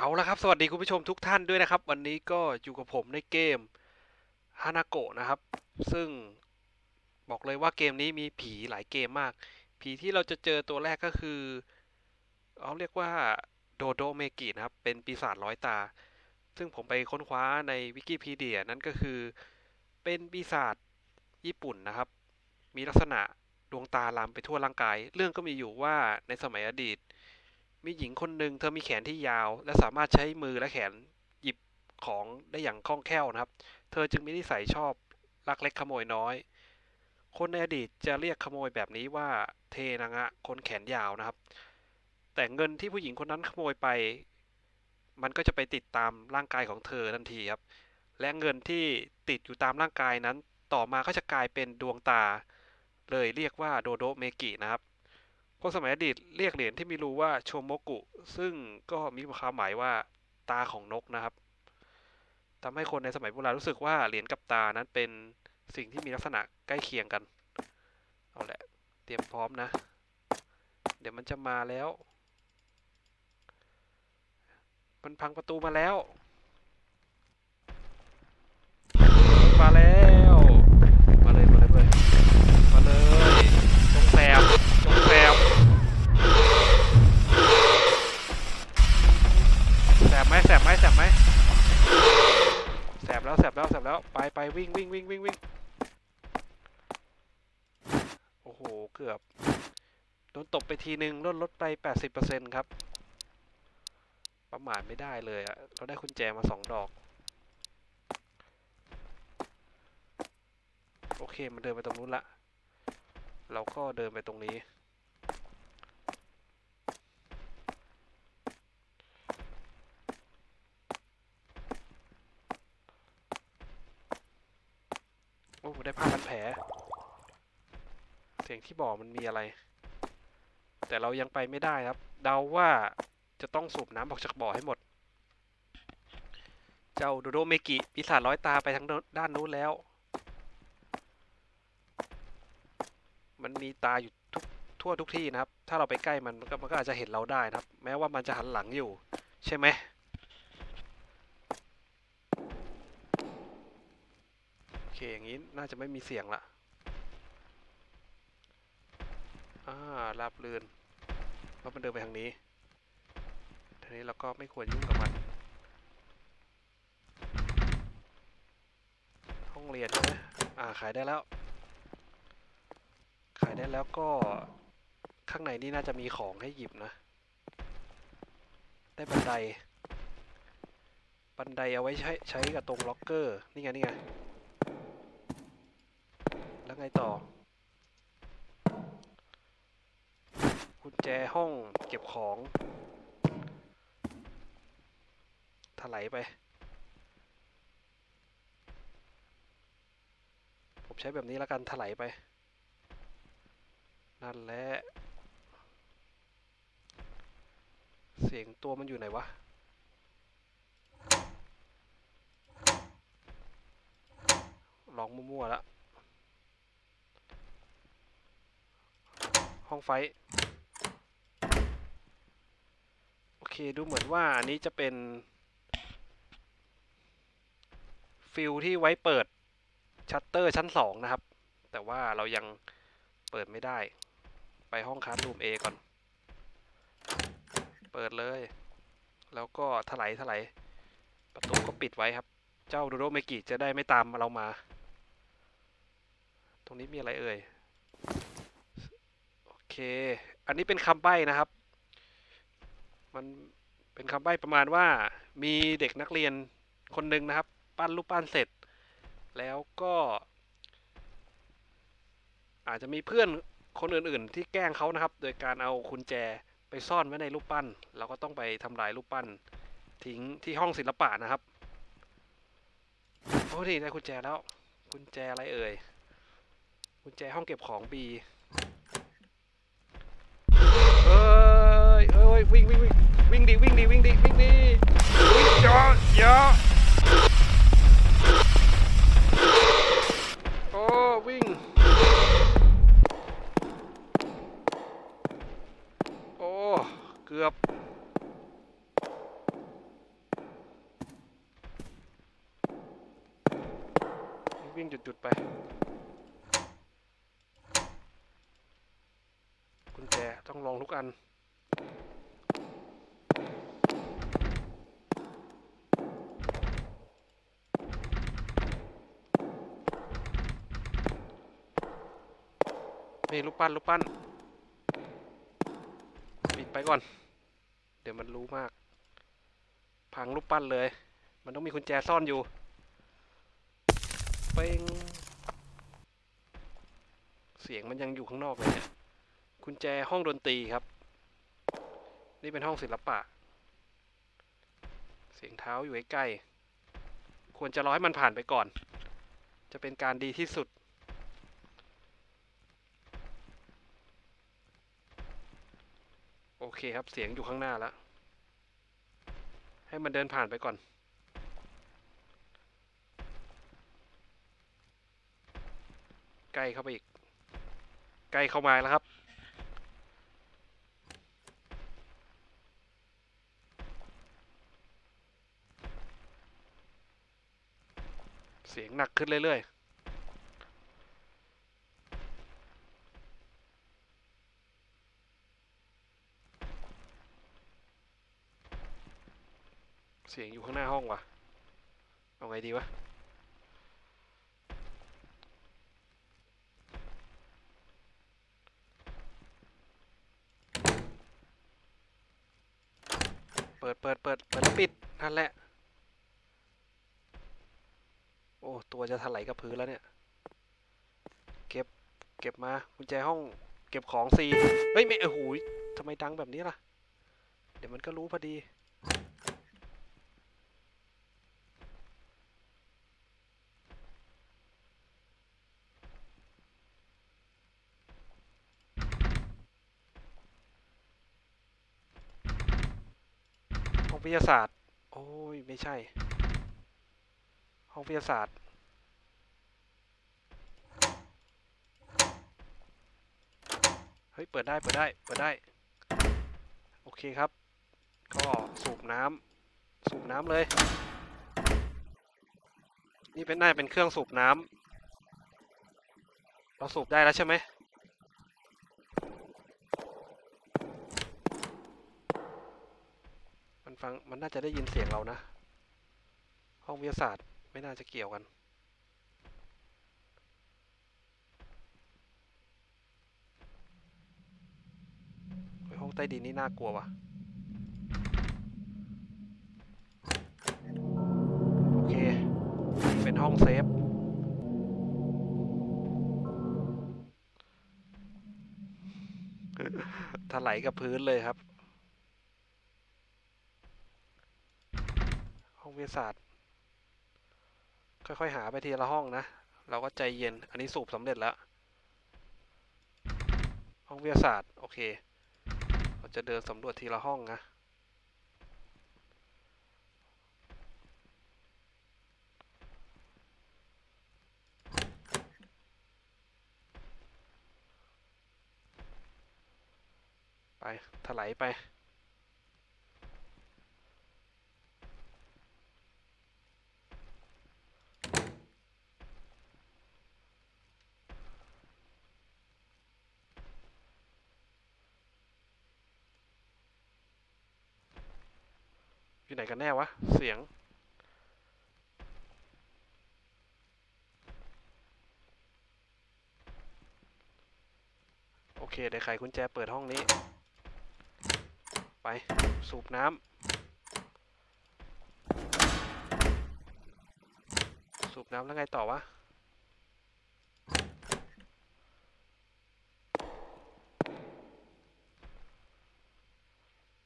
เอาละครับ สวัสดีคุณผู้ชมทุกท่านด้วยนะครับ วันนี้ก็อยู่กับผมในเกมฮานาโกะนะครับ ซึ่งบอกเลยว่าเกมนี้มีผีหลายเกมมาก ผีที่เราจะเจอตัวแรกก็คือเขาเรียกว่าโดโดเมกินะครับ เป็นปีศาจร้อยตา ซึ่งผมไปค้นคว้าในวิกิพีเดียนั่นก็คือ เป็นปีศาจญี่ปุ่นนะครับ มีลักษณะดวงตาลามไปทั่วร่างกาย เรื่องก็มีอยู่ว่าในสมัยอดีต มีหญิงคนหนึ่งเธอมีแขนที่ยาว และสามารถใช้มือและแขนหยิบของได้อย่างคล่องแคล่วนะครับ เธอจึงมีนิสัยชอบลักเล็กขโมยน้อย คนในอดีตจะเรียกขโมยแบบนี้ว่าเทนางะคนแขนยาวนะครับ แต่เงินที่ผู้หญิงคนนั้นขโมยไป มันก็จะไปติดตามร่างกายของเธอทันทีครับ และเงินที่ติดอยู่ตามร่างกายนั้น ต่อมาก็จะกลายเป็นดวงตา เลยเรียกว่าโดโดเมกินะครับ คนสมัยอดีตเรียกเหรียญที่มีรูว่าโชโมกุ ซึ่งก็มีความหมายว่าตาของนกนะครับทำให้คนในสมัยโบราณรู้สึกว่าเหรียญกับตานั้นเป็นสิ่งที่มีลักษณะใกล้เคียงกัน เอาแหละ เตรียมพร้อมนะ เดี๋ยวมันจะมาแล้ว มันพังประตูมาแล้ว มาแล้ว ไหมแสบไหมแสบไหมแสบแล้วแสบแล้วแสบแล้วไปไปวิ่งวิ่งวิ่งวิ่งวิ่งโอ้โหเกือบโดนตบไปทีนึงลดลดไป 80%ครับ ประมาทไม่ได้เลยอะเราได้กุญแจมาสองดอก โอเค มันเดินไปตรงนู้นละ เราก็เดินไปตรงนี้ โอ้ได้ผ้าพันแผล เสียงที่บอกมันมีอะไร แต่เรายังไปไม่ได้ครับ เดาว่าจะต้องสูบน้ำออกจากบ่อให้หมด เจ้าโดโดเมกิปีศาจร้อยตาไปทางด้านนู้นแล้ว มันมีตาอยู่ทุกทั่วทุกที่นะครับ ถ้าเราไปใกล้มันมันก็มันก็อาจจะเห็นเราได้นะครับ แม้ว่ามันจะหันหลังอยู่ ใช่ไหมโอเคอย่างนี้น่าจะไม่มีเสียงละ อ่าราบเรือนเพราะมันเดินไปทางนี้ทีนี้เราก็ไม่ควรยุ่งกับมัน ห้องเรียนใช่ไหมอ่าขายได้แล้ว ขายได้แล้วก็ข้างในนี่น่าจะมีของให้หยิบนะ ได้บันได บันไดเอาไว้ใช้ใช้กับตรงล็อกเกอร์ นี่ไงนี่ไง แล้วไงต่อ กุญแจห้องเก็บของถลายไป ผมใช้แบบนี้แล้วกันถลายไป นั่นแหละ เสียงตัวมันอยู่ไหนวะลองมั่วๆแล้วห้องไฟ โอเค ดูเหมือนว่าอันนี้จะเป็น ฟิลที่ไว้เปิดชัตเตอร์ชั้นสองนะครับ แต่ว่าเรายังเปิดไม่ได้ ไปห้องคาร์ดรูม A ก่อน เปิดเลย แล้วก็ถลายถลายประตูก็ปิดไว้ครับ เจ้าโดโดเมกิจะได้ไม่ตามเรามา ตรงนี้มีอะไรเอ่ย โอเค อันนี้เป็นคำใบ้นะครับ มันเป็นคำใบ้ประมาณว่ามีเด็กนักเรียนคนหนึ่งนะครับ ปั้นรูปปั้นเสร็จ แล้วก็ อาจจะมีเพื่อนคนอื่นๆ ที่แกล้งเขานะครับ โดยการเอากุญแจไปซ่อนไว้ในรูปปั้น เราก็ต้องไปทำลายรูปปั้น ทิ้งที่ห้องศิลปะนะครับโอ้ดีได้กุญแจแล้วกุญแจอะไรเอ่ยกุญแจห้องเก็บของบีเอ้ยเอ้ยวิ่งวิ่งวิ่ง วิ่งดิวิ่งดิวิ่งดิวิ่งดิวิ่งเยอะเยอะโอ้วิ่ง โอ้เกือบวิ่งจุดๆไปกุญแจต้องลองทุกอัน นี่ลูกปั้นลูกปั้นปิดไปก่อน เดี๋ยวมันรู้มาก พังลูกปั้นเลย มันต้องมีกุญแจซ่อนอยู่เป้งเสียงมันยังอยู่ข้างนอกเลยเนี่ยกุญแจห้องดนตรีครับ นี่เป็นห้องศิลปะ เสียงเท้าอยู่ใกล้ๆควรจะรอให้มันผ่านไปก่อน จะเป็นการดีที่สุด โอ เคครับเสียงอยู่ข้างหน้าแล้ว ให้มันเดินผ่านไปก่อน ใกล้เข้าไปอีก ใกล้เข้ามาแล้วครับ เสียงหนักขึ้นเรื่อยๆ เสียงอยู่ข้างหน้าห้องวะเอาไงดีวะ เปิดเปิดเปิดเปิดแล้วปิด นั่นแหละ โอ้ ตัวจะถลายกับพื้นแล้วเนี่ย เก็บ เก็บมากุญแจห้อง เก็บของซีเฮ้ย ไม่โอ้โหยทำไมดังแบบนี้ล่ะ เดี๋ยวมันก็รู้พอดี องวิทยาศาสตร์ โอ้ย ไม่ใช่ ห้องวิทยาศาสตร์ เฮ้ย เปิดได้ เปิดได้ เปิดได้ โอเคครับ ก็สูบน้ำสูบน้ำเลย นี่เป็นน่าเป็นเครื่องสูบน้ำเราสูบได้แล้วใช่ไหม มัน ฟังมันน่าจะได้ยินเสียงเรานะ ห้องวิทยาศาสตร์ไม่น่าจะเกี่ยวกัน ห้องใต้ดินนี่น่ากลัวว่ะโอเค เป็นห้องเซฟถลายกับพื้นเลยครับ ห้อง วิทยาศาสตร์ ค่อยๆหาไปทีละห้องนะ เราก็ใจเย็น อันนี้สูบสำเร็จแล้ว ห้องวิทยาศาสตร์ โอเค เราจะเดินสำรวจทีละห้องนะไปถลายไป ไหนกันแน่วะ เสียง โอเคเดี๋ยวไขกุญแจเปิดห้องนี้ ไป สูบน้ำ สูบน้ำแล้วไงต่อวะ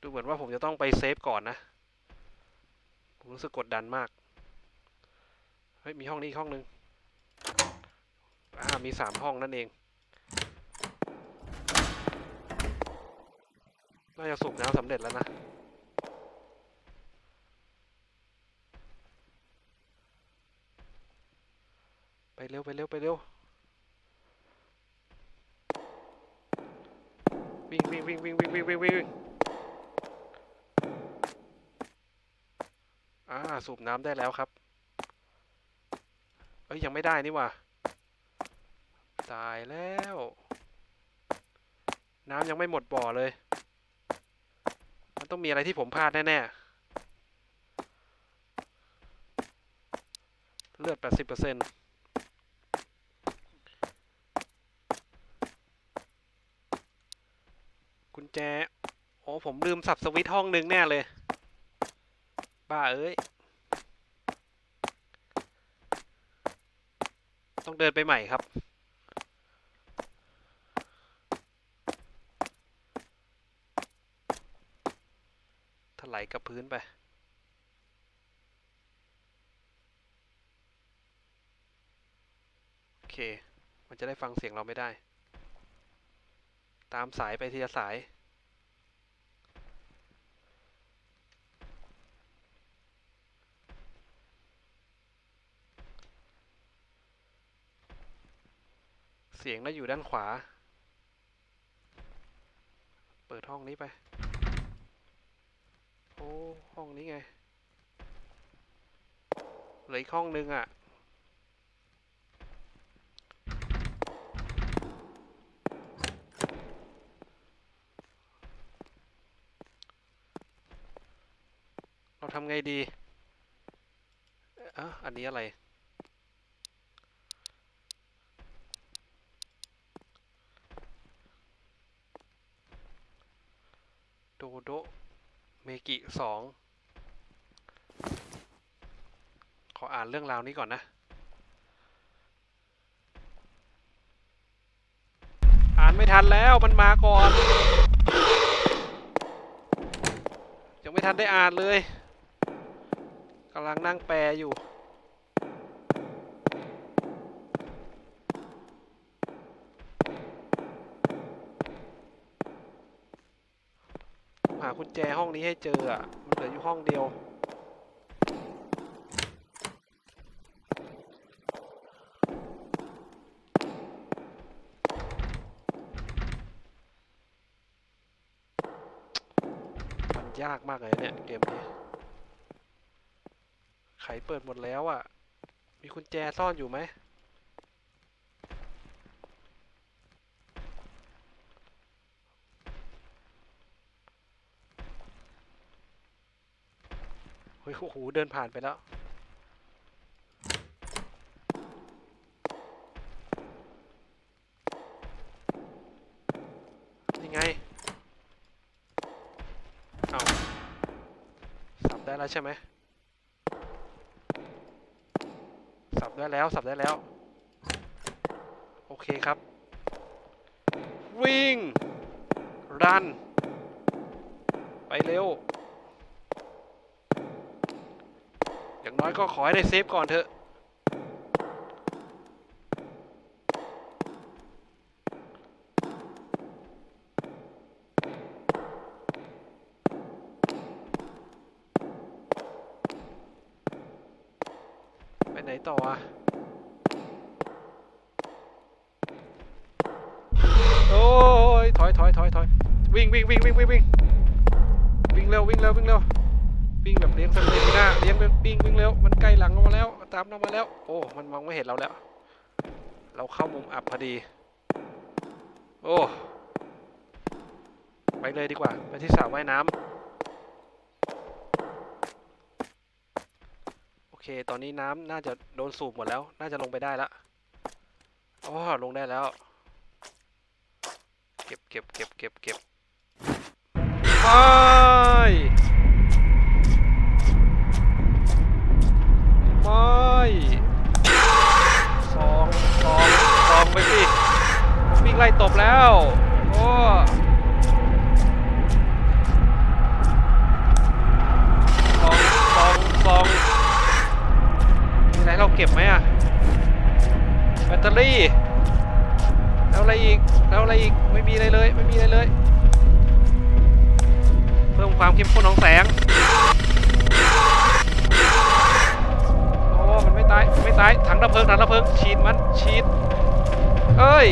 ดูเหมือนว่าผมจะต้องไปเซฟก่อนนะ ผมรู้สึกกดดันมาก เฮ้ย มีห้องนี้ห้องนึง อ่า มีสามห้องนั่นเอง น่าจะสูบน้ำสำเร็จแล้วนะ ไปเร็ว ไปเร็ว ไปเร็ว วิ่งวิ่งวิ่งวิ่งวิ่งวิ่งวิ่งวิ่ง อ่า สูบน้ำได้แล้วครับ เอ้ย ยังไม่ได้นี่ว่าตายแล้ว น้ำยังไม่หมดบ่อเลย มันต้องมีอะไรที่ผมพลาดแน่ ๆ เลือด 80%กุญแจ โอ้ ผมลืมสับสวิตช์ห้องนึงแน่เลย บ้าเอ้ย ต้องเดินไปใหม่ครับ ถลายกับพื้นไปโอเค มันจะได้ฟังเสียงเราไม่ได้ ตามสายไปทีละสาย สียงน่าอยู่ด้านขวา เปิดห้องนี้ไป โอ้ ห้องนี้ไง เหลืออีกห้องนึงอะ เราทำไงดีอะอันนี้อะไร โดโดเม กิสองขออ่านเรื่องราวนี้ก่อนนะ อ่านไม่ทันแล้วมันมาก่อน ยังไม่ทันได้อ่านเลยกำลังนั่งแปลอยู่ หากุญแจห้องนี้ให้เจออะ มันเหลืออยู่ห้องเดียว มันยากมากเลยเนี่ย เกมนี้ ไขเปิดหมดแล้วอะ มีกุญแจซ่อนอยู่ไหม ฮ้ยโอ้โหเดินผ่านไปแล้ว ยังไง เอาสับได้แล้วใช่ไหม สับได้แล้ว สับได้แล้ว โอเคครับ วิ่ง รัน ไปเร็ว อย่าง น้อยก็ขอให้ได้เซฟก่อนเถอะ ไปไหนต่ออะโอ้ยถอยถอยถอยถอยวิ่งวิ่งวิ่งวิ่งวิ่งวิ่งวิ่งเร็ววิ่งเร็ววิ่งเร็ว วิ่งแบบเลี้ยงสเตมิน่าเลี้ยงแบบวิ่งวิ่งเร็วมันใกล้หลังเรามาแล้วตามเรามาแล้ว โอ้มันมองไม่เห็นเราแล้ว เราเข้ามุมอับพอดี โอ้ไปเลยดีกว่า ไปที่สระว่ายน้ำโอเค ตอนนี้น้ำน่าจะโดนสูบหมดแล้ว น่าจะลงไปได้แล้วอ๋อลงได้แล้ว เก็บเก็บเก็บเก็บเก็บไป ไม่สองสองสองไปสิวิ่งไล่ตบแล้วโอ้สองสองสองอะไรให้เราเก็บไหมอะแบตเตอรี่ แล้วอะไรอีก แล้วอะไรอีก ไม่มีอะไรเลย ไม่มีอะไรเลย เพิ่มความเข้มข้นของแสงายไม่ตายถังระเพิงถังระเพิงฉีดมันฉีดเอ้ย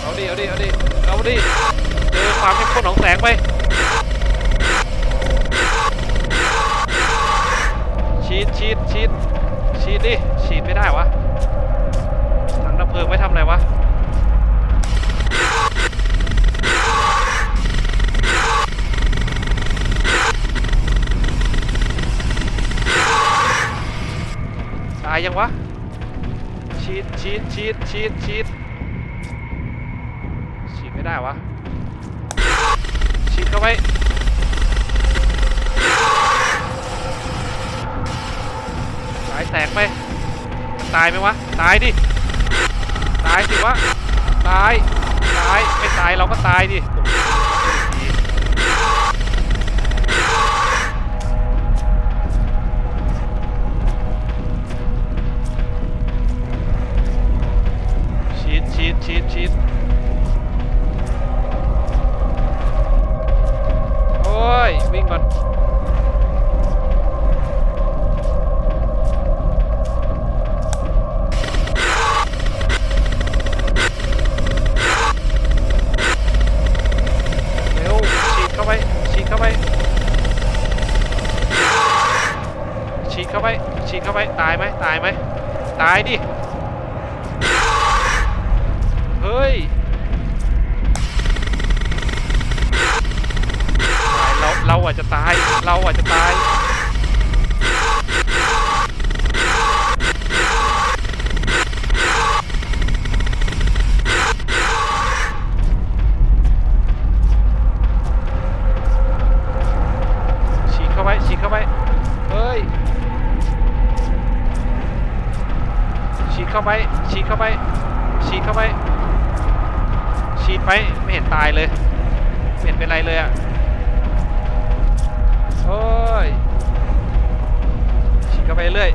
เอาดิเอาดิเอาดิเอาดิเจอความเข้มข้นของแสงไปฉีดฉีดฉีดฉีดดิฉีดไม่ได้วะถังระเพิงไม่ทำอะไรวะายยังวะฉีดฉีดฉีดฉีดฉีดฉีดไม่ได้วะฉีดเข้าไปสายแตกไปตายไหมวะ ตายดิ ตายสิวะ ตาย ตาย ไม่ตายเราก็ตายดิชี เข้าไปฉีดเข้าไปตายไหมตายไหมตายดิ เข้าไปฉีดเข้าไปฉีดเข้าไปฉีดไปไม่เห็นตายเลยไม่เห็นเป็นไรเลยอะโอ้ยฉีดเข้าไปเรื่อย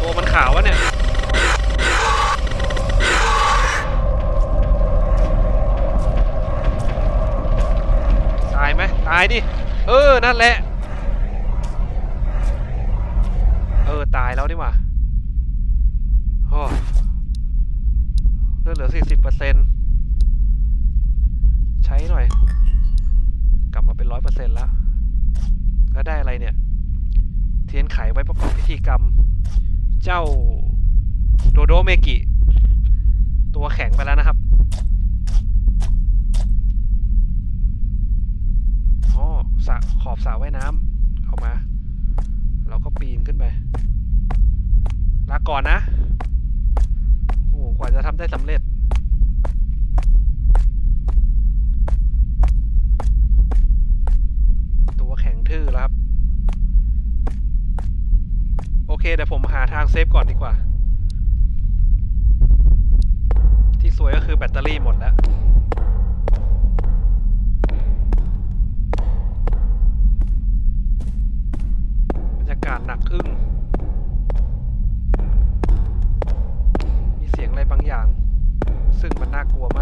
ตัวมันขาววะเนี่ยตายไหมตายดิ เออ นั่นแหละ เออ ตายแล้วนี่หว่าโอ้เลือดเหลือสี่สิบเปอร์เซ็นต์ใช้หน่อย กลับมาเป็นร้อยเปอร์เซ็นต์แล้วแล้วได้อะไรเนี่ย เทียนไขไว้ประกอบพิธีกรรม เจ้า โดโดเมกิ ตัวแข็งไปแล้วนะครับ อ๋อ สะขอบสระว่ายน้ำเอามา เราก็ปีนขึ้นไปลาก่อนนะโอ้โหกว่าจะทำได้สำเร็จ ตัวแข็งทื่อแล้วครับ โอเคเดี๋ยวผมหาทางเซฟก่อนดีกว่า ที่สวยก็คือแบตเตอรี่หมดแล้ว บรรยาศหนักอึ้ง มีเสียงอะไรบางอย่าง ซึ่งมันน่ากลัวมาก